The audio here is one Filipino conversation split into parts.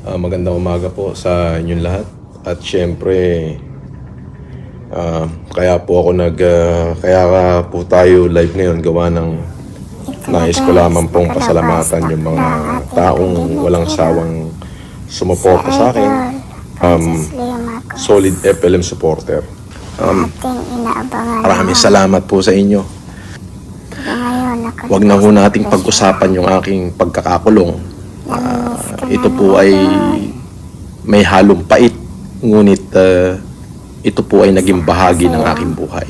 Ah, magandang umaga po sa inyong lahat. At syempre, ah, kaya po ako nag, ah, kaya ka po tayo live ngayon gawa ng nais ko lamang pong pasalamatan yung mga taong walang sawang sumuporta sa akin. Um, solid FLM supporter. Um, maraming salamat po sa inyo. Huwag na ho nating pag-usapan yung aking pagkakakulong. Ito po ay may halong pait, ngunit ah, ito po ay naging bahagi ng aking buhay.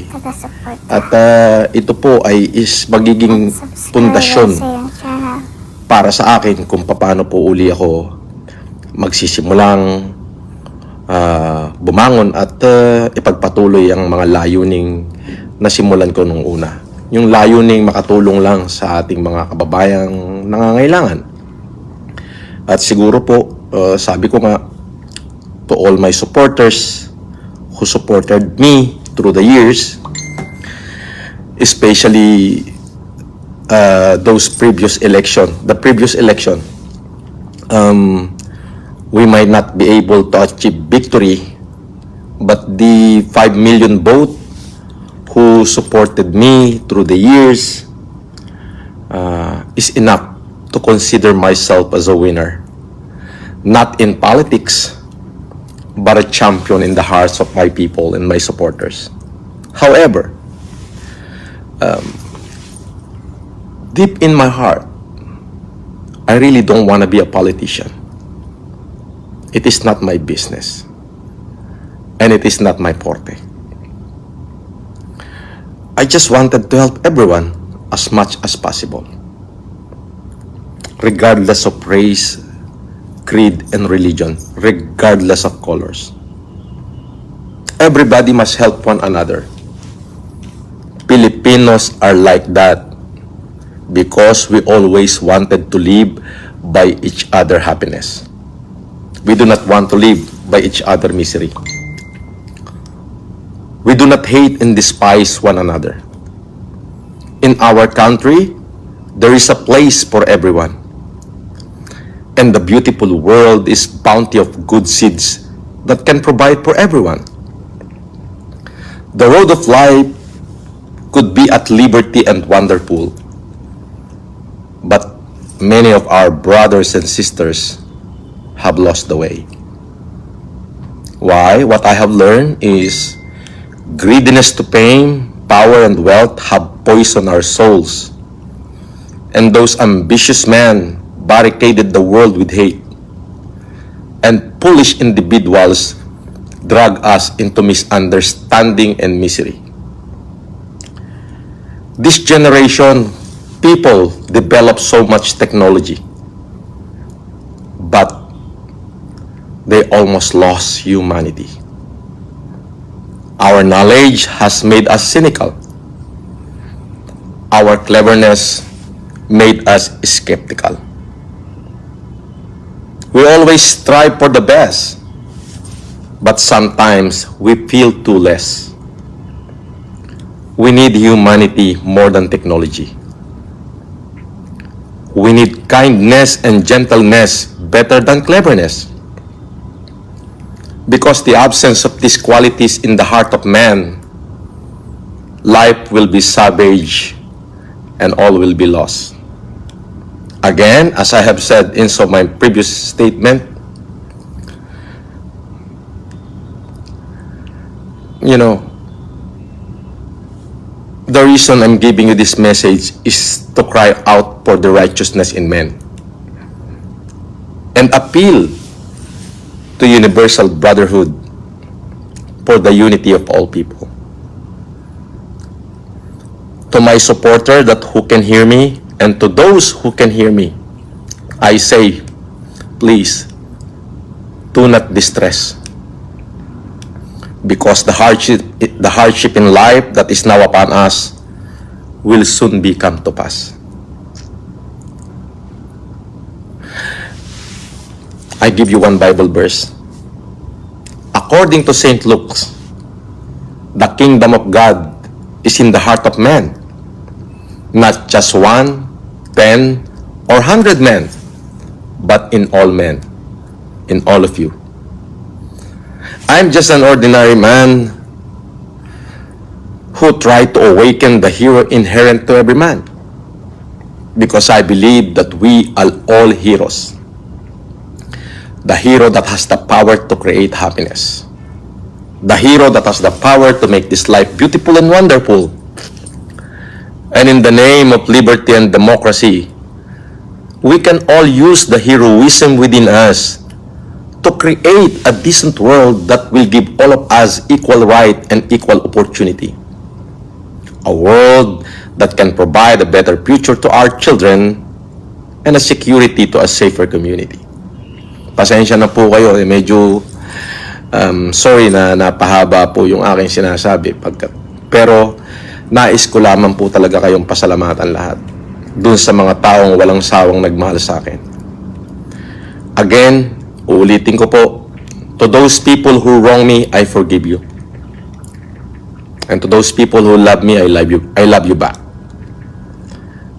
At ah, ito po ay is magiging pundasyon para sa akin kung paano po uli ako magsisimulang ah, bumangon at ah, ipagpatuloy ang mga layuning nasimulan ko nung una. Yung layuning makatulong lang sa ating mga kababayang nangangailangan. At siguro po, ah, sabi ko nga, to all my supporters who supported me through the years, especially uh, those previous election, the previous election, um, we might not be able to achieve victory, but the 5 million vote who supported me through the years uh, is enough to consider myself as a winner. Not in politics, but a champion in the hearts of my people and my supporters. However, um, deep in my heart, I really don't want to be a politician. It is not my business. And it is not my forte. I just wanted to help everyone as much as possible. Regardless of race, creed, and religion, regardless of colors. Everybody must help one another. Filipinos are like that because we always wanted to live by each other happiness. We do not want to live by each other misery. We do not hate and despise one another. In our country, there is a place for everyone. And the beautiful world is bounty of good seeds that can provide for everyone. The road of life could be at liberty and wonderful, but many of our brothers and sisters have lost the way. Why? What I have learned is greediness to fame, power, and wealth have poisoned our souls. And those ambitious men barricaded the world with hate. And foolish individuals drag us into misunderstanding and misery. This generation, people develop so much technology, but they almost lost humanity. Our knowledge has made us cynical. Our cleverness made us skeptical. We always strive for the best, but sometimes we feel too less. We need humanity more than technology. We need kindness and gentleness better than cleverness. Because the absence of these qualities in the heart of man, life will be savage and all will be lost. Again, as I have said in some of my previous statement, you know, the reason I'm giving you this message is to cry out for the righteousness in men and appeal to universal brotherhood for the unity of all people. To my supporter that who can hear me and to those who can hear me, I say, please do not distress because the hardship the hardship in life that is now upon us will soon be come to pass. I give you one Bible verse. According to St. Luke, the kingdom of God is in the heart of man, not just one, ten, or hundred men, but in all men. in all of you. I'm just an ordinary man who tried to awaken the hero inherent to every man. Because I believe that we are all heroes. The hero that has the power to create happiness. The hero that has the power to make this life beautiful and wonderful. And in the name of liberty and democracy, we can all use the heroism within us to create a decent world that will give all of us equal right and equal opportunity. A world that can provide a better future to our children and a security to a safer community. Pasensya na po kayo, eh, medyo um, sorry na napahaba po yung aking sinasabi. Pagka, pero nais ko lamang po talaga kayong pasalamatan lahat dun sa mga taong walang sawang nagmahal sa akin. Again, uulitin ko po, to those people who wrong me, I forgive you. And to those people who love me, I love you, I love you back.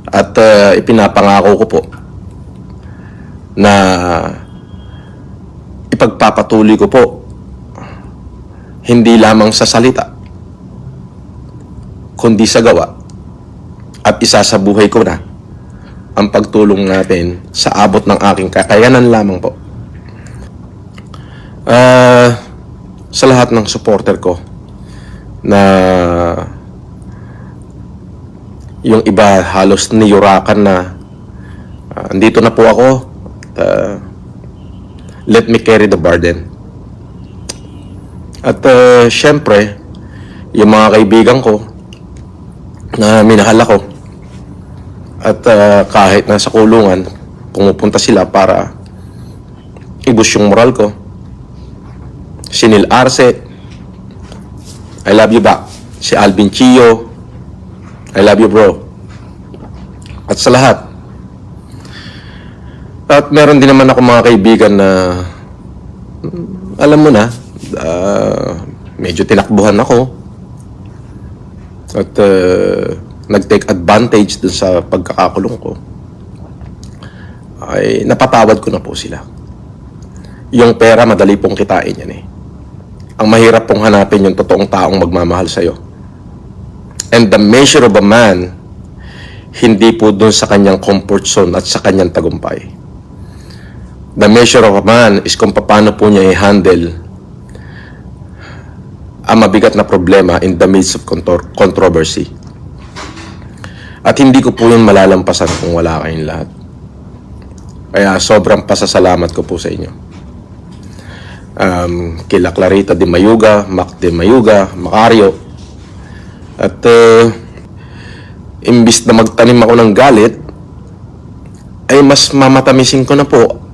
At uh, ipinapangako ko po na ipagpapatuloy ko po hindi lamang sa salita kundi sa gawa at isasabuhay ko na ang pagtulong natin sa abot ng aking kakayanan lamang po. Ah, sa lahat ng supporter ko na yung iba halos niyurakan na ah, andito na po ako ah, let me carry the burden at uh, syempre yung mga kaibigan ko na minahal ako at ah, kahit nasa kulungan pumupunta sila para ibus yung moral ko. Si Neil Arce. I love you back si Alvin Chio. I love you bro. At sa lahat. At meron din naman ako mga kaibigan na mm, alam mo na ah, medyo tinakbuhan ako at uh, nag-take advantage dun sa pagkakakulong ko, ay napatawad ko na po sila. Yung pera, madali pong kitain yan eh. Ang mahirap pong hanapin yung totoong taong magmamahal sa'yo. And the measure of a man, hindi po dun sa kanyang comfort zone at sa kanyang tagumpay. The measure of a man is kung paano po niya i-handle ang mabigat na problema in the midst of contro- controversy. At hindi ko po yun malalampasan kung wala kayong lahat. Kaya sobrang pasasalamat ko po sa inyo. Um, kila Clarita de Mayuga, Mac de Mayuga, Macario. At uh, imbis na magtanim ako ng galit, ay mas mamatamisin ko na po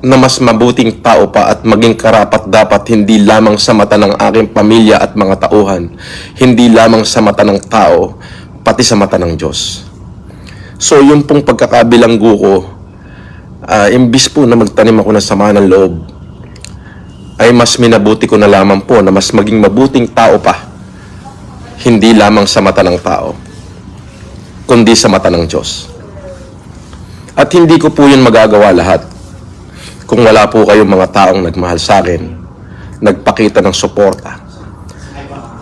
na mas mabuting tao pa at maging karapat dapat hindi lamang sa mata ng aking pamilya at mga tauhan, hindi lamang sa mata ng tao, pati sa mata ng Diyos. So yung pong pagkakabilanggo ko, ah, imbis po na magtanim ako ng sama ng loob, ay mas minabuti ko na lamang po na mas maging mabuting tao pa, hindi lamang sa mata ng tao, kundi sa mata ng Diyos. At hindi ko po yun magagawa lahat kung wala po kayong mga taong nagmahal sa akin, nagpakita ng suporta.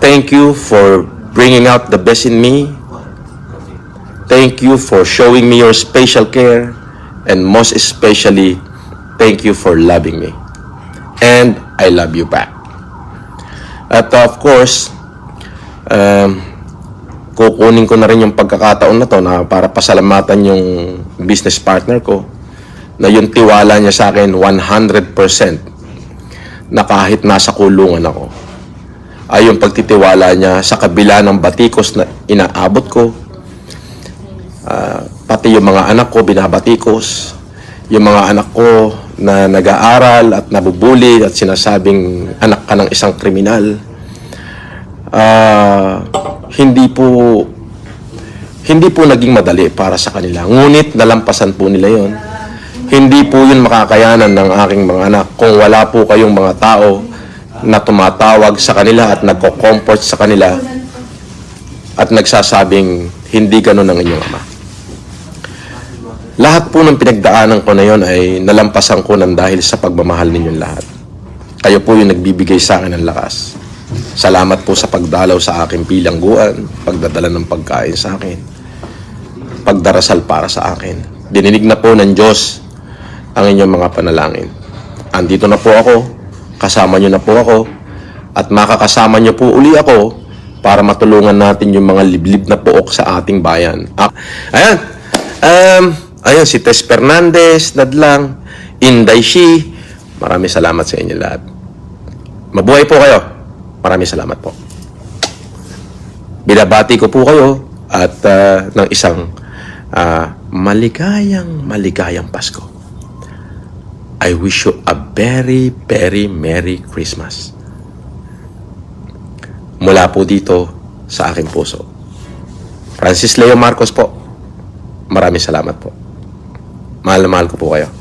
Thank you for bringing out the best in me. Thank you for showing me your special care. And most especially, thank you for loving me. And I love you back. At of course, um, kukunin ko na rin yung pagkakataon na to na para pasalamatan yung business partner ko na yung tiwala niya sa akin 100% na kahit nasa kulungan ako ay yung pagtitiwala niya sa kabila ng batikos na inaabot ko Ah, pati yung mga anak ko binabatikos yung mga anak ko na nag-aaral at nabubuli at sinasabing anak ka ng isang kriminal Ah, hindi po hindi po naging madali para sa kanila. Ngunit nalampasan po nila yon. Hindi po yun makakayanan ng aking mga anak kung wala po kayong mga tao na tumatawag sa kanila at nagko-comfort sa kanila at nagsasabing hindi ganun ang inyong ama. Lahat po ng pinagdaanan ko na yon ay nalampasan ko ng dahil sa pagmamahal ninyong lahat. Kayo po yung nagbibigay sa akin ng lakas. Salamat po sa pagdalaw sa aking bilangguan, pagdadala ng pagkain sa akin, pagdarasal para sa akin. Dininig na po ng Diyos ang inyong mga panalangin. Andito na po ako, kasama nyo na po ako, at makakasama nyo po uli ako para matulungan natin yung mga liblib na pook sa ating bayan. Ah, ayan, um, ayan si Tess Fernandez, Nadlang, Inday Shi, maraming salamat sa inyo lahat. Mabuhay po kayo. Maraming salamat po. Binabati ko po kayo at ah, ng isang ah, maligayang maligayang Pasko. I wish you a very, very Merry Christmas. Mula po dito sa aking puso. Francis Leo Marcos po. Maraming salamat po. Mahal na mahal ko po kayo.